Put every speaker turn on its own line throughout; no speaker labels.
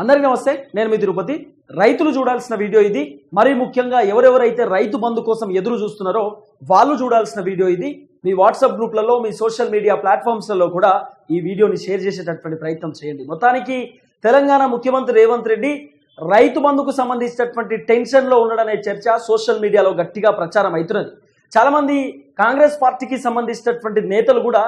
అందరికీ నమస్తే నేను మీ తిరుపతి. రైతులు చూడాల్సిన వీడియో ఇది. మరీ ముఖ్యంగా ఎవరెవరైతే రైతు బంధు కోసం ఎదురు చూస్తున్నారో వాళ్ళు చూడాల్సిన వీడియో ఇది. మీ వాట్సాప్ గ్రూప్లలో మీ సోషల్ మీడియా ప్లాట్ఫామ్స్లలో కూడా ఈ వీడియోని షేర్ చేసేటటువంటి ప్రయత్నం చేయండి. మొత్తానికి తెలంగాణ ముఖ్యమంత్రి రేవంత్ రెడ్డి రైతు బంధుకు సంబంధించినటువంటి టెన్షన్లో ఉండడనే చర్చ సోషల్ మీడియాలో గట్టిగా ప్రచారం అవుతున్నది. చాలామంది కాంగ్రెస్ పార్టీకి సంబంధించినటువంటి నేతలు కూడా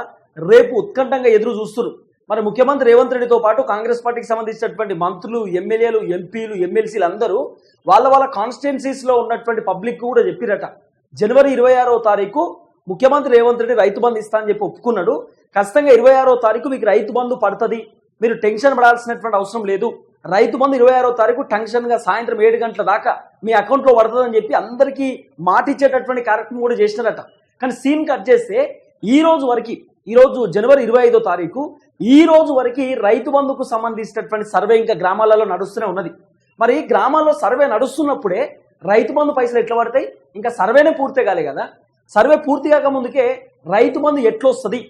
రేపు ఉత్కంఠంగా ఎదురు చూస్తున్నారు. మరి ముఖ్యమంత్రి రేవంత్ రెడ్డితో పాటు కాంగ్రెస్ పార్టీకి సంబంధించినటువంటి మంత్రులు ఎమ్మెల్యేలు ఎంపీలు ఎమ్మెల్సీలు అందరూ వాళ్ళ వాళ్ళ కాన్స్టిట్యున్సీస్లో ఉన్నటువంటి పబ్లిక్ కూడా చెప్పిరట. జనవరి ఇరవై ఆరో తారీఖు ముఖ్యమంత్రి రేవంత్ రెడ్డి రైతు బంధు ఇస్తా అని చెప్పి ఒప్పుకున్నాడు. ఖచ్చితంగా ఇరవై ఆరో తారీఖు మీకు రైతు బంధు పడుతుంది. మీరు టెన్షన్ పడాల్సినటువంటి అవసరం లేదు. రైతు బంధు ఇరవై ఆరో తారీఖు టెన్షన్గా సాయంత్రం ఏడు గంటల దాకా మీ అకౌంట్లో పడుతుందని చెప్పి అందరికీ మాట ఇచ్చేటటువంటి కార్యక్రమం కూడా చేసినారట. కానీ సీన్ కట్ చేస్తే ఈ రోజు వరకు ఈరోజు జనవరి ఇరవై ఐదో తారీఖు ఈ రోజు వరకు రైతు బంధుకు సంబంధించినటువంటి సర్వే ఇంకా గ్రామాలలో నడుస్తూనే ఉన్నది. మరి గ్రామాల్లో సర్వే నడుస్తున్నప్పుడే రైతు బంధు పైసలు ఎట్లా పడతాయి? ఇంకా సర్వేనే పూర్తి కాలే కదా? సర్వే పూర్తి కాక ముందుకే రైతు బంధు ఎట్లా వస్తుంది?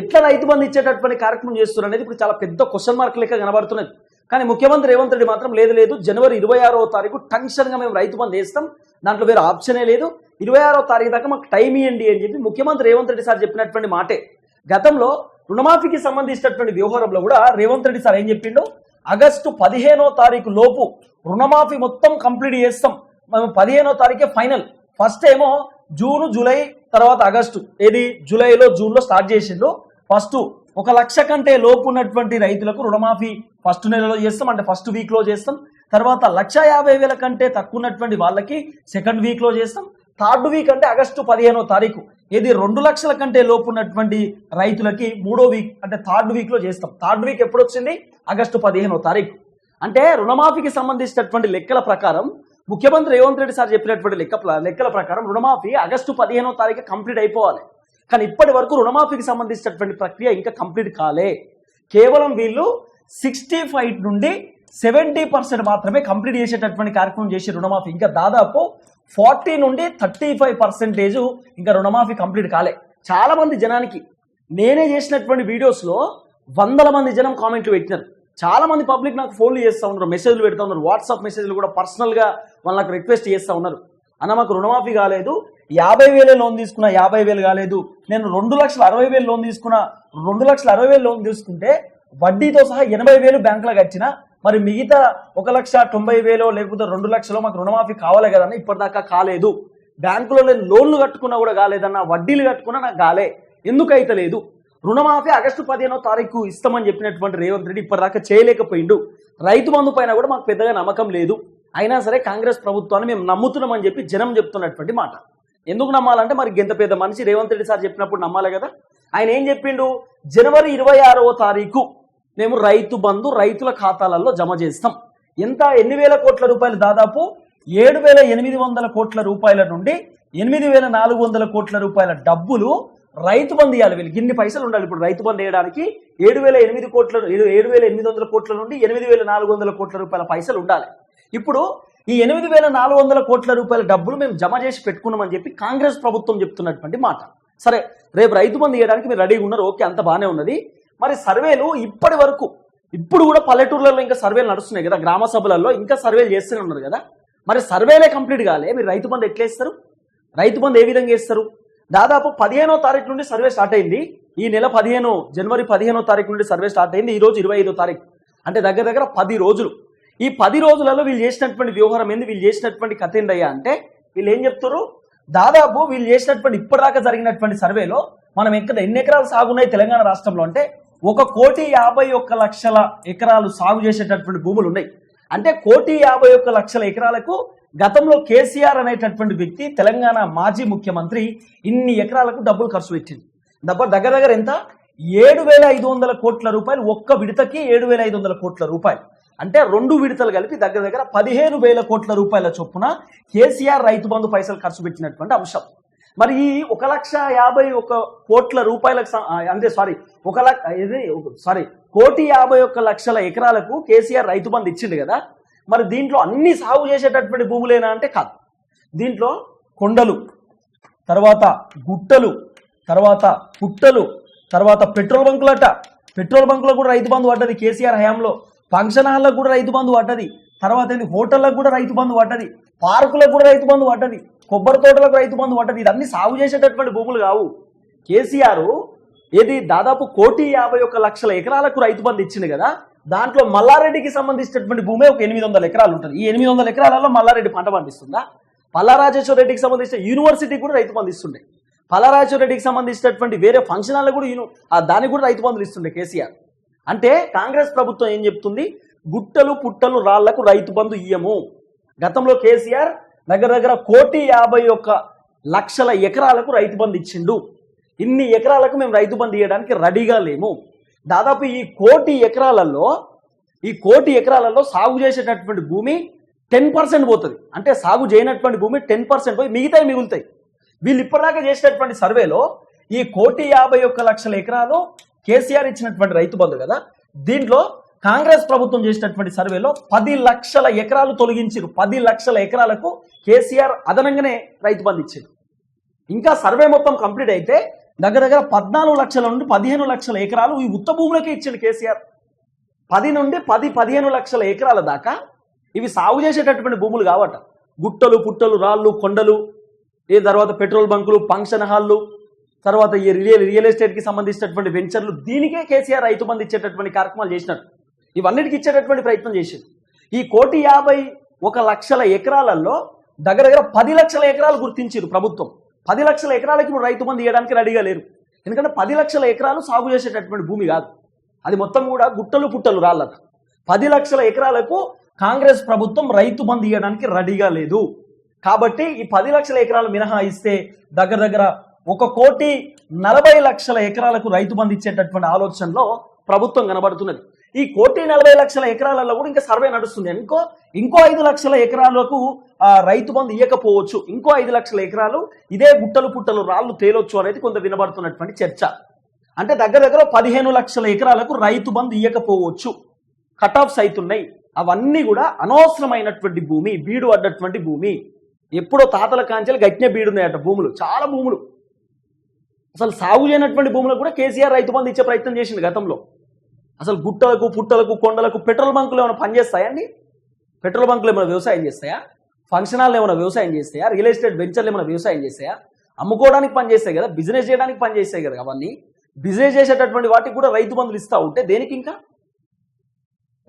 ఎట్లా రైతు బంధు ఇచ్చేటటువంటి కార్యక్రమం చేస్తున్నారు అనేది ఇప్పుడు చాలా పెద్ద క్వశ్చన్ మార్క్ లెక్క కనబడుతున్నది. కానీ ముఖ్యమంత్రి రేవంత్ రెడ్డి మాత్రం లేదు లేదు. జనవరి ఇరవై ఆరో తారీఖు టెన్షన్గా మేము రైతు బంధు వేస్తాం. దాంట్లో వేరే ఆప్షనే లేదు. ఇరవై ఆరో తారీఖు దాకా మాకు టైం ఇవ్వండి అని చెప్పి ముఖ్యమంత్రి రేవంత్ రెడ్డి సార్ చెప్పినటువంటి మాటే. గతంలో రుణమాఫీకి సంబంధించినటువంటి వ్యవహారంలో కూడా రేవంత్ రెడ్డి సార్ ఏం చెప్పిండు? ఆగస్టు పదిహేనో తారీఖు లోపు రుణమాఫీ మొత్తం కంప్లీట్ చేస్తాం. మేము పదిహేనో తారీఖే ఫైనల్. ఫస్ట్ ఏమో జూన్ జూలై తర్వాత ఆగస్టు. ఏది? జూలైలో జూన్లో స్టార్ట్ చేసిండు. ఫస్ట్ ఒక లక్ష కంటే లోపు ఉన్నటువంటి రైతులకు రుణమాఫీ ఫస్ట్ నెలలో చేస్తాం. అంటే ఫస్ట్ వీక్లో చేస్తాం. తర్వాత లక్ష యాభై వేల కంటే తక్కువ ఉన్నటువంటి వాళ్ళకి సెకండ్ వీక్లో చేస్తాం. థర్డ్ వీక్ అంటే ఆగస్టు పదిహేనో తారీఖు. ఇది రెండు లక్షల కంటే లోపు ఉన్నటువంటి రైతులకి మూడో వీక్ అంటే థర్డ్ వీక్లో చేస్తాం. థర్డ్ వీక్ ఎప్పుడు వచ్చింది? ఆగస్టు పదిహేనో తారీఖు. అంటే రుణమాఫీకి సంబంధించినటువంటి లెక్కల ప్రకారం ముఖ్యమంత్రి రేవంత్ రెడ్డి సార్ చెప్పినటువంటి లెక్క లెక్కల ప్రకారం రుణమాఫీ ఆగస్టు పదిహేనో తారీఖు కంప్లీట్ అయిపోవాలి. కానీ ఇప్పటి వరకు రుణమాఫీకి సంబంధించినటువంటి ప్రక్రియ ఇంకా కంప్లీట్ కాలే. కేవలం వీళ్ళు సిక్స్టీ ఫైవ్ నుండి సెవెంటీ పర్సెంట్ మాత్రమే కంప్లీట్ చేసేటటువంటి కార్యక్రమం చేసి రుణమాఫీ. ఇంకా దాదాపు ఫార్టీ నుండి థర్టీ ఫైవ్ పర్సెంటేజ్ ఇంకా రుణమాఫీ కంప్లీట్ కాలే. చాలా మంది జనానికి నేనే చేసినటువంటి వీడియోస్లో వందల మంది జనం కామెంట్లు పెట్టినారు. చాలా మంది పబ్లిక్ నాకు ఫోన్లు చేస్తూ ఉన్నారు మెసేజ్లు పెడతా ఉన్నారు వాట్సాప్ మెసేజ్లు కూడా పర్సనల్గా వాళ్ళు నాకు రిక్వెస్ట్ చేస్తూ ఉన్నారు. అన్న మాకు రుణమాఫీ కాలేదు యాభై వేలే లోన్ తీసుకున్నా యాభై వేలు కాలేదు. నేను రెండు లక్షల అరవై వేలు లోన్ తీసుకున్నా రెండు లక్షల అరవై వేలు లోన్ తీసుకుంటే వడ్డీతో సహా ఎనభై వేలు బ్యాంకులో కట్టినా మరి మిగతా ఒక లక్ష తొంభై వేలో లేకపోతే రెండు లక్షలో మాకు రుణమాఫీ కావాలి కదన్న ఇప్పటిదాకా కాలేదు. బ్యాంకులో నేను లోన్లు కట్టుకున్నా కూడా కాలేదన్న వడ్డీలు కట్టుకున్నా నాకు కాలే. ఎందుకైతే లేదు? రుణమాఫీ ఆగస్టు పదిహేనో తారీఖు ఇస్తామని చెప్పినటువంటి రేవంత్ రెడ్డి ఇప్పటిదాకా చేయలేకపోయిండు. రైతు బంధు పైన కూడా మాకు పెద్దగా నమ్మకం లేదు. అయినా సరే కాంగ్రెస్ ప్రభుత్వాన్ని మేము నమ్ముతున్నామని చెప్పి జనం చెప్తున్నటువంటి మాట. ఎందుకు నమ్మాలంటే మరి ఎంత పెద్ద మనిషి రేవంత్ రెడ్డి సార్ చెప్పినప్పుడు నమ్మాలి కదా? ఆయన ఏం చెప్పిండు? జనవరి ఇరవై ఆరవ తారీఖు మేము రైతు బంధు రైతుల ఖాతాలలో జమ చేస్తాం. ఎంత? ఎన్ని వేల కోట్ల రూపాయలు దాదాపు? ఏడు వేల ఎనిమిది వందల కోట్ల రూపాయల నుండి ఎనిమిది వేల నాలుగు వందల కోట్ల రూపాయల డబ్బులు రైతు బంధు ఇవ్వాలి వీళ్ళు గిన్ని పైసలు ఉండాలి ఇప్పుడు రైతు బంధు వేయడానికి ఏడు వేల ఎనిమిది కోట్ల ఏడు- వేల ఎనిమిది వందల కోట్ల నుండి ఎనిమిది వేల నాలుగు వందల కోట్ల రూపాయల పైసలు ఉండాలి. ఇప్పుడు ఈ ఎనిమిది వేల నాలుగు వందల కోట్ల రూపాయల డబ్బులు మేము జమ చేసి పెట్టుకున్నామని చెప్పి కాంగ్రెస్ ప్రభుత్వం చెప్తున్నటువంటి మాట. సరే రేపు రైతు బంధు వేయడానికి మీరు రెడీగా ఉన్నారు. ఓకే అంత బాగానే ఉన్నది. మరి సర్వేలు ఇప్పటి వరకు ఇప్పుడు కూడా పల్లెటూర్లలో ఇంకా సర్వేలు నడుస్తున్నాయి కదా గ్రామ సభలలో ఇంకా సర్వేలు చేస్తూనే ఉన్నారు కదా. మరి సర్వేలే కంప్లీట్ కాలే మీరు రైతు బంధు ఎట్లా ఇస్తారు రైతు బంధు ఏ విధంగా ఇస్తారు దాదాపు పదిహేనో తారీఖు నుండి సర్వే స్టార్ట్ అయింది. ఈ నెల పదిహేను జనవరి పదిహేనో తారీఖు నుండి సర్వే స్టార్ట్ అయింది. ఈ రోజు ఇరవై ఐదో తారీఖు. అంటే దగ్గర దగ్గర పది రోజులు. ఈ పది రోజులలో వీళ్ళు చేసినటువంటి వ్యవహారం ఏంది? వీళ్ళు చేసినటువంటి కథ ఏందయ్యా అంటే వీళ్ళు ఏం చెప్తారు? దాదాపు వీళ్ళు చేసినటువంటి ఇప్పటిదాకా జరిగినటువంటి సర్వేలో మనం ఎక్కడ ఎన్ని ఎకరాలు సాగున్నాయి తెలంగాణ రాష్ట్రంలో అంటే ఒక కోటి యాభై ఒక్క లక్షల ఎకరాలు సాగు చేసేటటువంటి భూములు ఉన్నాయి. అంటే కోటి యాభై ఒక్క లక్షల ఎకరాలకు గతంలో కేసీఆర్ అనేటటువంటి వ్యక్తి తెలంగాణ మాజీ ముఖ్యమంత్రి ఇన్ని ఎకరాలకు డబ్బులు ఖర్చు పెట్టింది దగ్గర దగ్గర దగ్గర ఎంత? ఏడు వేల ఐదు వందల కోట్ల రూపాయలు ఒక్క విడతకి ఏడు వేల ఐదు వందల కోట్ల రూపాయలు. అంటే రెండు విడతలు కలిపి దగ్గర దగ్గర పదిహేను వేల కోట్ల రూపాయల చొప్పున కేసీఆర్ రైతు బంధు పైసలు ఖర్చు పెట్టినటువంటి అంశం. మరి ఈ ఒక లక్ష యాభై ఒక కోట్ల రూపాయలకు అంటే సారీ ఒక లక్ష ఇది సారీ కోటి యాభై ఒక్క లక్షల ఎకరాలకు కేసీఆర్ రైతు బంధు ఇచ్చిండు కదా? మరి దీంట్లో అన్ని సాగు చేసేటటువంటి భూములేనా అంటే కాదు. దీంట్లో కొండలు తర్వాత గుట్టలు తర్వాత పుట్టలు తర్వాత పెట్రోల్ బంకులట పెట్రోల్ బంకులో కూడా రైతు బంధు పడ్డది కేసీఆర్ హయాంలో. ఫంక్షన్ హాల్లకు కూడా రైతు బంధు పడ్డది. తర్వాత ఏంది? హోటళ్ళకు కూడా రైతు బంధు పడ్డది. పార్కులకు కూడా రైతు బంధు పడ్డది. కొబ్బరి తోటలకు రైతు బంధు పడ్డది. ఇదన్నీ సాగు చేసేటటువంటి భూములు కావు. కేసీఆర్ ఏది దాదాపు కోటి యాభై ఒక్క లక్షల ఎకరాలకు రైతు బంధు ఇచ్చింది కదా. దాంట్లో మల్లారెడ్డికి సంబంధించినటువంటి భూమే ఒక ఎనిమిది వందల ఎకరాలు ఉంటుంది. ఈ ఎనిమిది వందల ఎకరాలలో మల్లారెడ్డి పంట పండిస్తుందా? పల్లారాజేశ్వర రెడ్డికి సంబంధించిన యూనివర్సిటీ కూడా రైతు బంధు ఇస్తుండే. పల్లారాజేశ్వర రెడ్డికి సంబంధించినటువంటి వేరే ఫంక్షన్ కూడా యూను ఆ దానికి కూడా రైతు బంధులు ఇస్తుండే కేసీఆర్. అంటే కాంగ్రెస్ ప్రభుత్వం ఏం చెప్తుంది? గుట్టలు పుట్టలు రాళ్ళకు రైతు బంధు ఇయ్యము. గతంలో కేసీఆర్ దగ్గర దగ్గర కోటి యాభై ఒక్క లక్షల ఎకరాలకు రైతు బంధు ఇచ్చిండు. ఇన్ని ఎకరాలకు మేము రైతు బంధు ఇవ్వడానికి రెడీగా లేము. దాదాపు ఈ కోటి ఎకరాలలో ఈ కోటి ఎకరాలలో సాగు చేసేటటువంటి భూమి టెన్ పర్సెంట్ పోతుంది. అంటే సాగు చేయనటువంటి భూమి టెన్ పర్సెంట్ పోయి మిగతాయి మిగులుతాయి. వీళ్ళు ఇప్పటిదాకా చేసినటువంటి సర్వేలో ఈ కోటి యాభై ఒక్క లక్షల ఎకరాలు కేసీఆర్ ఇచ్చినటువంటి రైతు బంధు కదా. దీంట్లో కాంగ్రెస్ ప్రభుత్వం చేసినటువంటి సర్వేలో పది లక్షల ఎకరాలు తొలగించారు. పది లక్షల ఎకరాలకు కేసీఆర్ అదనంగానే రైతు బంధు ఇచ్చారు. ఇంకా సర్వే మొత్తం కంప్లీట్ అయితే దగ్గర దగ్గర పద్నాలుగు లక్షల నుండి పదిహేను లక్షల ఎకరాలు ఈ ఉత్త భూములకే ఇచ్చిండు కేసీఆర్. పది నుండి పది పదిహేను లక్షల ఎకరాల దాకా ఇవి సాగు చేసేటటువంటి భూములు కావట. గుట్టలు పుట్టలు రాళ్ళు కొండలు ఏ తర్వాత పెట్రోల్ బంకులు ఫంక్షన్ హాళ్ళు తర్వాత ఈ రియల్ రియల్ ఎస్టేట్కి సంబంధించినటువంటి వెంచర్లు దీనికే కేసీఆర్ రైతు బంధు ఇచ్చేటటువంటి కార్యక్రమాలు చేసినట్టు ఇవన్నిటికి ఇచ్చేటటువంటి ప్రయత్నం చేసింది. ఈ కోటి యాభై ఒక లక్షల ఎకరాలలో దగ్గర దగ్గర పది లక్షల ఎకరాలు గుర్తించారు ప్రభుత్వం. పది లక్షల ఎకరాలకి ఇప్పుడు రైతు మంది ఇవ్వడానికి రెడీగా లేరు. ఎందుకంటే పది లక్షల ఎకరాలు సాగు చేసేటటువంటి భూమి కాదు. అది మొత్తం కూడా గుట్టలు పుట్టలు రాళ్ళకు పది లక్షల ఎకరాలకు కాంగ్రెస్ ప్రభుత్వం రైతు మంది ఇవ్వడానికి రెడీగా లేదు. కాబట్టి ఈ పది లక్షల ఎకరాలు మినహాయిస్తే దగ్గర దగ్గర ఒక కోటి నలభై లక్షల ఎకరాలకు రైతు బంధు ఇచ్చేటటువంటి ఆలోచనలో ప్రభుత్వం కనబడుతున్నది. ఈ కోటి నలభై లక్షల ఎకరాలలో కూడా ఇంకా సర్వే నడుస్తుంది. ఇంకో ఇంకో ఐదు లక్షల ఎకరాలకు రైతు బంధు ఇవ్వకపోవచ్చు ఇంకో ఐదు లక్షల ఎకరాలు ఇదే గుట్టలు పుట్టలు రాళ్ళు తేలొచ్చు అనేది కొంత వినబడుతున్నటువంటి చర్చ. అంటే దగ్గర దగ్గర పదిహేను లక్షల ఎకరాలకు రైతు బంధు ఇవ్వకపోవచ్చు కట్ ఆఫ్స్ అవుతున్నాయి అవన్నీ కూడా అనవసరమైనటువంటి భూమి బీడు అడ్డటువంటి భూమి. ఎప్పుడో తాతల కాంచెలు గట్టిన బీడు ఉన్నాయట భూములు. చాలా భూములు. అసలు సాగు చేయనటువంటి భూములకు కూడా కేసీఆర్ రైతు బంధు ఇచ్చే ప్రయత్నం చేసింది గతంలో. అసలు గుట్టలకు పుట్టలకు కొండలకు పెట్రోల్ బంకులు ఏమైనా పనిచేస్తాయండి పెట్రోల్ బంకులు ఏమైనా వ్యవసాయం చేస్తాయా? ఫంక్షన్ హాల్ ఏమైనా వ్యవసాయం చేస్తాయా? రియల్ ఎస్టేట్ వెంచర్లు ఏమైనా వ్యవసాయం చేస్తాయా? అమ్ముకోవడానికి పని చేస్తాయి కదా బిజినెస్ చేయడానికి పనిచేస్తాయి కదా అవన్నీ. బిజినెస్ చేసేటటువంటి వాటికి కూడా రైతు బంధులు ఇస్తా ఉంటే దేనికి ఇంకా?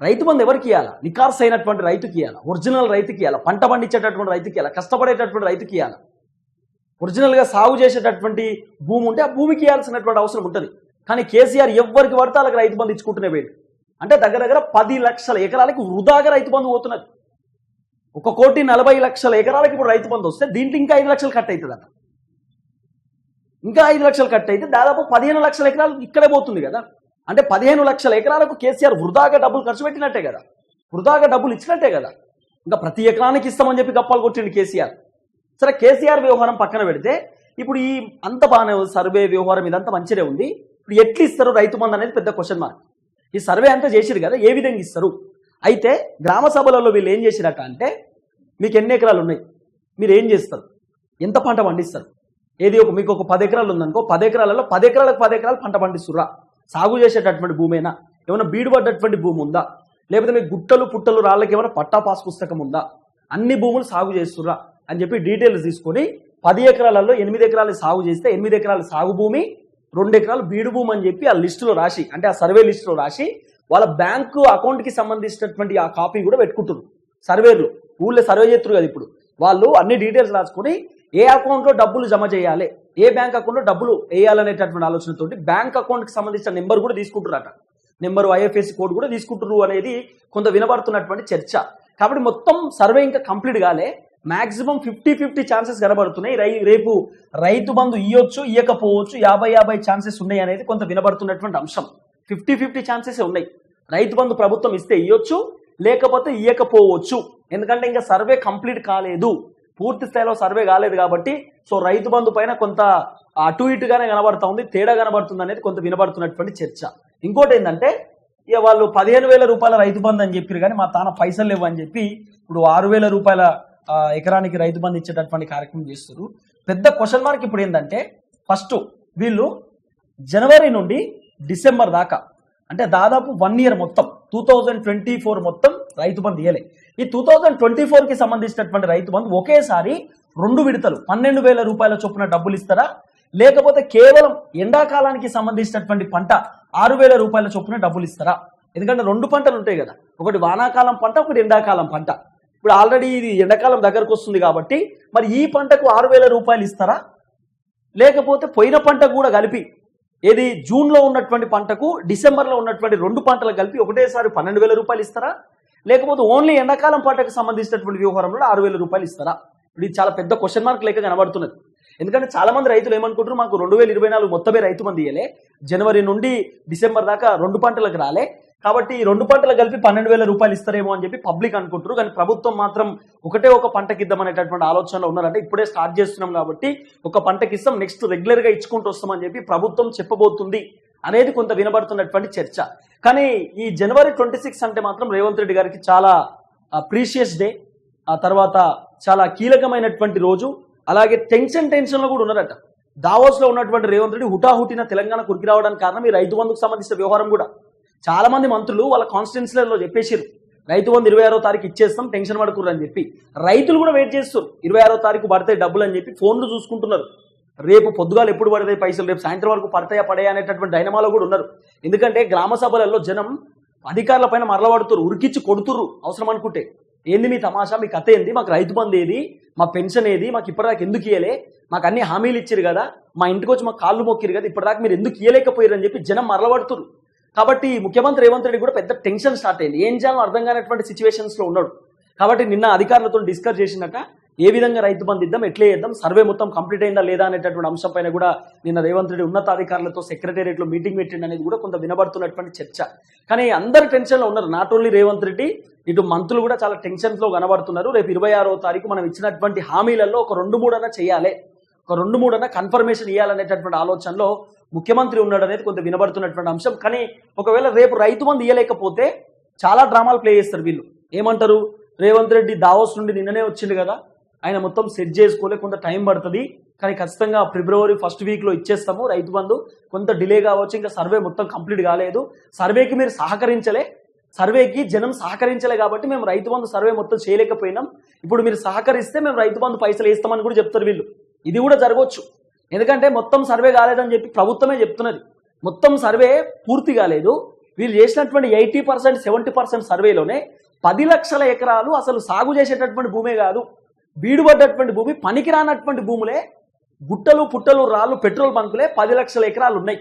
రైతు బంధు ఎవరికి ఇవ్వాలా నికార్స్ అయినటువంటి రైతుకి ఇవ్వాలా ఒరిజినల్ రైతుకి ఇవ్వాలా పంట పండించేటటువంటి రైతుకి ఇవ్వాలా కష్టపడేటటువంటి రైతుకి ఇవ్వాలా ఒరిజినల్గా సాగు చేసేటటువంటి భూమి ఉంటే ఆ భూమికి ఇవ్వాల్సినటువంటి అవసరం ఉంటుంది. కానీ కేసీఆర్ ఎవరికి పడితే వాళ్ళకి రైతు బంధు ఇచ్చుకుంటూనే పోయాడు. అంటే దగ్గర దగ్గర పది లక్షల ఎకరాలకి వృధాగా రైతు బంధు పోతున్నది. ఒక కోటి నలభై లక్షల ఎకరాలకి ఇప్పుడు రైతు బంధు వస్తే దీంట్లో ఇంకా ఐదు లక్షలు కట్ అవుతుంది ఇంకా ఐదు లక్షలు కట్ అయితే దాదాపు పదిహేను లక్షల ఎకరాలు ఇక్కడే పోతుంది కదా. అంటే పదిహేను లక్షల ఎకరాలకు కేసీఆర్ వృధాగా డబ్బులు ఖర్చు పెట్టినట్టే కదా. వృధాగా డబ్బులు ఇచ్చినట్టే కదా. ఇంకా ప్రతి ఎకరానికి ఇస్తామని చెప్పి గప్పాలు కొట్టిండు కేసీఆర్. సరే కేసీఆర్ వ్యవహారం పక్కన పెడితే ఇప్పుడు ఈ అంత బాగానే ఉంది సర్వే వ్యవహారం ఇదంతా మంచిదే ఉంది. ఇప్పుడు ఎట్లు ఇస్తారు రైతు బంధు అనేది పెద్ద క్వశ్చన్ మార్క్ ఈ సర్వే అంతా చేసిరు కదా ఏ విధంగా ఇస్తారు? అయితే గ్రామ సభలలో వీళ్ళు ఏం చేసిరట అంటే మీకు ఎన్ని ఎకరాలు ఉన్నాయి? మీరు ఏం చేస్తారు? ఎంత పంట పండిస్తారు? ఏది ఒక మీకు ఒక పది ఎకరాలు ఉందనుకో పది ఎకరాలలో పది ఎకరాలకు పది ఎకరాలు పంట పండిస్తుర్రా? సాగు చేసేటటువంటి భూమేనా? ఏమైనా బీడు పడ్డటువంటి భూమి ఉందా? లేకపోతే మీకు గుట్టలు పుట్టలు రాళ్ళకి ఏమైనా పట్టా పాస్ పుస్తకం ఉందా? అన్ని భూములు సాగు చేస్తుర్రా? అని చెప్పి డీటెయిల్స్ తీసుకొని పది ఎకరాలలో ఎనిమిది ఎకరాలు సాగు చేస్తే ఎనిమిది ఎకరాలు సాగు భూమి రెండు ఎకరాలు బీడు భూమి అని చెప్పి ఆ లిస్టులో రాసి అంటే ఆ సర్వే లిస్టులో రాసి వాళ్ళ బ్యాంకు అకౌంట్కి సంబంధించినటువంటి ఆ కాపీ కూడా పెట్టుకుంటారు సర్వేర్లు ఊళ్ళో సర్వే చేస్తారు కదా ఇప్పుడు. వాళ్ళు అన్ని డీటెయిల్స్ రాసుకొని ఏ అకౌంట్లో డబ్బులు జమ చేయాలి ఏ బ్యాంక్ అకౌంట్లో డబ్బులు వేయాలనేటటువంటి ఆలోచనతోటి బ్యాంక్ అకౌంట్కి సంబంధించిన నెంబర్ కూడా తీసుకుంటున్నారట నెంబరు ఐఎఫ్ఎస్సి కోడ్ కూడా తీసుకుంటున్నారు అనేది కొంత వినబడుతున్నటువంటి చర్చ. కాబట్టి మొత్తం సర్వే ఇంకా కంప్లీట్ కాలే. మాక్సిమం ఫిఫ్టీ ఫిఫ్టీ ఛాన్సెస్ కనబడుతున్నాయి. రై రేపు రైతు బంధు ఇవ్వచ్చు ఇవ్వకపోవచ్చు యాభై యాభై ఛాన్సెస్ ఉన్నాయి అనేది కొంత వినబడుతున్నటువంటి అంశం. ఫిఫ్టీ ఫిఫ్టీ ఛాన్సెస్ ఉన్నాయి. రైతు బంధు ప్రభుత్వం ఇస్తే ఇవ్వచ్చు లేకపోతే ఇవ్వకపోవచ్చు ఎందుకంటే ఇంకా సర్వే కంప్లీట్ కాలేదు. పూర్తి స్థాయిలో సర్వే కాలేదు కాబట్టి సో రైతు బంధు పైన కొంత అటు ఇటుగానే కనబడుతూ ఉంది తేడా కనబడుతుంది అనేది కొంత వినబడుతున్నటువంటి చర్చ. ఇంకోటి ఏంటంటే ఇక వాళ్ళు పదిహేను వేల రూపాయల రైతు బంధు అని చెప్పారు కానీ మా తాన పైసలు లేవు అని చెప్పి ఇప్పుడు ఆరు వేల రూపాయల ఎకరానికి రైతు బంధు ఇచ్చేటటువంటి కార్యక్రమం చేస్తారు పెద్ద క్వశ్చన్ మార్క్ ఇప్పుడు ఏంటంటే ఫస్ట్ వీళ్ళు జనవరి నుండి డిసెంబర్ దాకా అంటే దాదాపు వన్ ఇయర్ మొత్తం టూ థౌజండ్ ట్వంటీ ఫోర్ మొత్తం రైతు బంధు ఇయ్యలే. ఈ టూ థౌజండ్ ట్వంటీ ఫోర్కి సంబంధించినటువంటి రైతు బంధు ఒకేసారి రెండు విడతలు పన్నెండు వేల రూపాయల చొప్పున డబ్బులు ఇస్తారా? లేకపోతే కేవలం ఎండాకాలానికి సంబంధించినటువంటి పంట ఆరు వేల రూపాయల చొప్పున డబ్బులు ఇస్తారా? ఎందుకంటే రెండు పంటలు ఉంటాయి కదా. ఒకటి వానాకాలం పంట ఒకటి ఎండాకాలం పంట. ఇప్పుడు ఆల్రెడీ ఇది ఎండాకాలం దగ్గరకు వస్తుంది కాబట్టి మరి ఈ పంటకు ఆరు వేల రూపాయలు ఇస్తారా? లేకపోతే పోయిన పంట కూడా కలిపి ఏది జూన్లో ఉన్నటువంటి పంటకు డిసెంబర్లో ఉన్నటువంటి రెండు పంటలు కలిపి ఒకటేసారి పన్నెండు వేల రూపాయలు ఇస్తారా? లేకపోతే ఓన్లీ ఎండాకాలం పంటకు సంబంధించినటువంటి వ్యవహారంలో ఆరు వేల రూపాయలు ఇస్తారా? ఇప్పుడు ఇది చాలా పెద్ద క్వశ్చన్ మార్క్ లేక కనబడుతున్నది. ఎందుకంటే చాలా మంది రైతులు ఏమనుకుంటారు మాకు రెండు వేల ఇరవై నాలుగు మొత్తమే రైతు మంది ఇయ్యలే. జనవరి నుండి డిసెంబర్ దాకా రెండు పంటలకు రాలే. కాబట్టి ఈ రెండు పంటలు కలిపి పన్నెండు వేల రూపాయలు ఇస్తారేమో అని చెప్పి పబ్లిక్ అనుకుంటారు కానీ ప్రభుత్వం మాత్రం ఒకటే ఒక పంటకి ఇద్దామనేటటువంటి ఆలోచనలో ఉన్నారంటే ఇప్పుడే స్టార్ట్ చేస్తున్నాం కాబట్టి ఒక పంటకి ఇస్తాం నెక్స్ట్ రెగ్యులర్గా ఇచ్చుకుంటూ వస్తామని చెప్పి ప్రభుత్వం చెప్పబోతుంది అనేది కొంత వినబడుతున్నటువంటి చర్చ. కానీ ఈ జనవరి ట్వంటీ సిక్స్ అంటే మాత్రం రేవంత్ రెడ్డి గారికి చాలా ప్రీషియస్ డే ఆ తర్వాత చాలా కీలకమైనటువంటి రోజు. అలాగే టెన్షన్ టెన్షన్లో కూడా ఉన్నారట. దావోస్లో ఉన్నటువంటి రేవంత్ రెడ్డి హుటాహుటిన తెలంగాణ కురికి రావడానికి కారణం ఈ రైతు బంధుకు సంబంధించిన వ్యవహారం కూడా. చాలా మంది మంత్రులు వాళ్ళ కాన్స్టిట్యున్సీలలో చెప్పేసారు రైతు బంధు ఇరవై ఆరో తారీఖు ఇచ్చేస్తాం టెన్షన్ పడకూడదు అని చెప్పి. రైతులు కూడా వెయిట్ చేస్తారు ఇరవై ఆరో తారీఖు పడతాయి డబ్బులు అని చెప్పి ఫోన్లు చూసుకుంటున్నారు. రేపు పొద్దుగాలు ఎప్పుడు పడతాయి పైసలు? రేపు సాయంత్రం వరకు పడతాయా పడయా అనేటటువంటి డైనమాలో కూడా ఉన్నారు. ఎందుకంటే గ్రామ సభలలో జనం అధికారుల పైన మరలబడుతురు ఉరికిచ్చి కొడుతుర్రు. అవసరం అనుకుంటే. ఏంది మీ తమాషా? మీ కథ ఏంది? మాకు రైతు బంధు ఏది? మా పెన్షన్ ఏది? మాకు ఇప్పటిదాకా ఎందుకు ఇయ్యలే? మాకు అన్ని హామీలు ఇచ్చారు కదా. మా ఇంటికి వచ్చి మాకు కాళ్ళు మొక్కిరు కదా. ఇప్పటిదాకా మీరు ఎందుకు ఇయ్యలేకపోయారు అని చెప్పి జనం మరలబడుతురు కాబట్టి ముఖ్యమంత్రి రేవంత్ రెడ్డి కూడా పెద్ద టెన్షన్ స్టార్ట్ అయింది. ఏం చేయాలో అర్థం కానటువంటి సిచ్యువేషన్స్లో ఉన్నాడు. కాబట్టి నిన్న అధికారులతో డిస్కస్ చేసినాక ఏ విధంగా రైతు బంధు ఇద్దాం ఎట్లే చేద్దాం సర్వే మొత్తం కంప్లీట్ అయిందా లేదా అనేటటువంటి అంశం పైన కూడా నిన్న రేవంత్ రెడ్డి ఉన్నతాధికారులతో సెక్రటేరియట్లో మీటింగ్ పెట్టింది అనేది కూడా కొంత వినబడుతున్నటువంటి చర్చ. కానీ అందరు టెన్షన్లో ఉన్నారు. నాట్ ఓన్లీ రేవంత్ రెడ్డి ఇటు మంత్రులు కూడా చాలా టెన్షన్స్లో కనబడుతున్నారు. రేపు ఇరవై ఆరో తారీఖు మనం ఇచ్చినటువంటి హామీలలో ఒక రెండు మూడన్నా చేయాలి. ఒక రెండు మూడన్నా కన్ఫర్మేషన్ ఇవ్వాలనేటటువంటి ఆలోచనలో ముఖ్యమంత్రి ఉన్నాడు అనేది కొంత వినబడుతున్నటువంటి అంశం. కానీ ఒకవేళ రేపు రైతు మంది ఇవ్వలేకపోతే చాలా డ్రామాలు ప్లే చేస్తారు వీళ్ళు. ఏమంటారు? రేవంత్ రెడ్డి దావోస్ నుండి నిన్ననే వచ్చిండు కదా. ఆయన మొత్తం సెట్ చేసుకోలే కొంత టైం పడుతుంది. కానీ ఖచ్చితంగా ఫిబ్రవరి ఫస్ట్ వీక్లో ఇచ్చేస్తాము రైతు బంధు. కొంత డిలే కావచ్చు ఇంకా సర్వే మొత్తం కంప్లీట్ కాలేదు. సర్వేకి మీరు సహకరించలే. సర్వేకి జనం సహకరించలే కాబట్టి మేము రైతు బంధు సర్వే మొత్తం చేయలేకపోయినాం. ఇప్పుడు మీరు సహకరిస్తే మేము రైతు బంధు పైసలు వేస్తామని కూడా చెప్తారు వీళ్ళు. ఇది కూడా జరగవచ్చు. ఎందుకంటే మొత్తం సర్వే కాలేదని చెప్పి ప్రభుత్వమే చెప్తున్నది. మొత్తం సర్వే పూర్తి కాలేదు. వీళ్ళు చేసినటువంటి ఎయిటీ పర్సెంట్ సెవెంటీ పర్సెంట్ సర్వేలోనే పది లక్షల ఎకరాలు అసలు సాగు చేసేటటువంటి భూమే కాదు. బీడుపడ్డటువంటి భూమి పనికిరానటువంటి భూములే గుట్టలు పుట్టలు రాళ్ళు పెట్రోల్ బంకులే పది లక్షల ఎకరాలు ఉన్నాయి.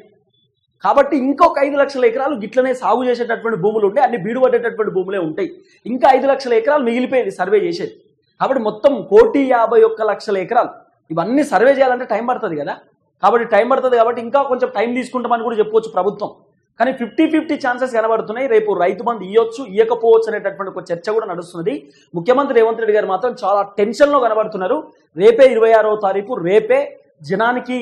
కాబట్టి ఇంకొక ఐదు లక్షల ఎకరాలు గిట్లనే సాగు చేసేటటువంటి భూములు ఉంటాయి అన్ని బీడుపడ్డేటటువంటి భూములే ఉంటాయి. ఇంకా ఐదు లక్షల ఎకరాలు మిగిలిపోయేది సర్వే చేసేది. కాబట్టి మొత్తం కోటి యాభై ఒక్క లక్షల ఎకరాలు. ఇవన్నీ సర్వే చేయాలంటే టైం పడుతుంది కదా. కాబట్టి టైం పడుతుంది కాబట్టి ఇంకా కొంచెం టైం తీసుకుంటామని కూడా చెప్పవచ్చు ప్రభుత్వం. కానీ ఫిఫ్టీ ఫిఫ్టీ ఛాన్సెస్ కనబడుతున్నాయి. రేపు రైతు బంధు ఇవ్వచ్చు ఇవ్వకపోవచ్చు అనేటటువంటి ఒక చర్చ కూడా నడుస్తున్నది. ముఖ్యమంత్రి రేవంత్ రెడ్డి గారు మాత్రం చాలా టెన్షన్లో కనబడుతున్నారు. రేపే ఇరవై ఆరో తారీఖు రేపే జనానికి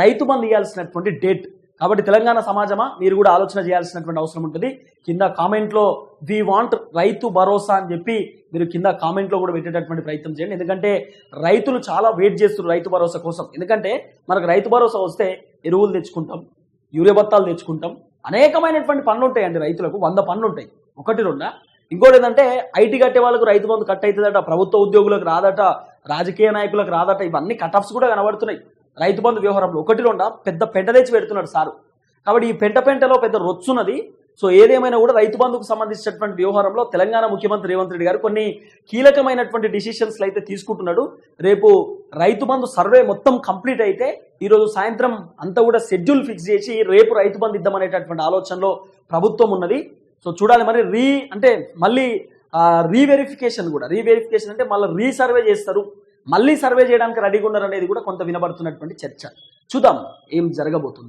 రైతు బంధు ఇవ్వాల్సినటువంటి డేట్ కాబట్టి తెలంగాణ సమాజమా? మీరు కూడా ఆలోచన చేయాల్సినటువంటి అవసరం ఉంటుంది. కింద కామెంట్లో వి వాంట్ రైతు భరోసా అని చెప్పి మీరు కింద కామెంట్లో కూడా పెట్టేటటువంటి ప్రయత్నం చేయండి. ఎందుకంటే రైతులు చాలా వెయిట్ చేస్తున్నారు రైతు భరోసా కోసం. ఎందుకంటే మనకు రైతు భరోసా వస్తే ఎరువులు తెచ్చుకుంటాం యూరియా బత్తాలు తెచ్చుకుంటాం. అనేకమైనటువంటి పనులు ఉంటాయండి రైతులకు. వంద పనులు ఉంటాయి. ఒకటి రెండా? ఇంకోటి ఏంటంటే ఐటీ కట్టే వాళ్ళకు రైతు బంధు కట్ అవుతుందట ప్రభుత్వ ఉద్యోగులకు రాదట రాజకీయ నాయకులకు రాదట ఇవన్నీ కటప్స్ కూడా కనబడుతున్నాయి. రైతు బంధు వ్యవహారంలో ఒకటి ఉండ పెద్ద పెంట తెచ్చి పెడుతున్నాడు సారు. కాబట్టి ఈ పెంట పెంటలో పెద్ద రొచ్చున్నది. సో ఏదేమైనా కూడా రైతు బంధుకు సంబంధించినటువంటి వ్యవహారంలో తెలంగాణ ముఖ్యమంత్రి రేవంత్ రెడ్డి గారు కొన్ని కీలకమైనటువంటి డిసిషన్స్లు అయితే తీసుకుంటున్నాడు. రేపు రైతు బంధు సర్వే మొత్తం కంప్లీట్ అయితే ఈరోజు సాయంత్రం అంతా కూడా షెడ్యూల్ ఫిక్స్ చేసి రేపు రైతు బంధు ఇద్దామనేటటువంటి ఆలోచనలో ప్రభుత్వం ఉన్నది. సో చూడాలి మరి రీ అంటే మళ్ళీ రీవెరిఫికేషన్ కూడా. రీవెరిఫికేషన్ అంటే మళ్ళీ రీసర్వే చేస్తారు. మళ్ళీ సర్వే చేయడానికి రెడీగా ఉన్నారనేది కూడా కొంత వినబడుతున్నటువంటి చర్చ. చూద్దాం ఏం జరగబోతుంది.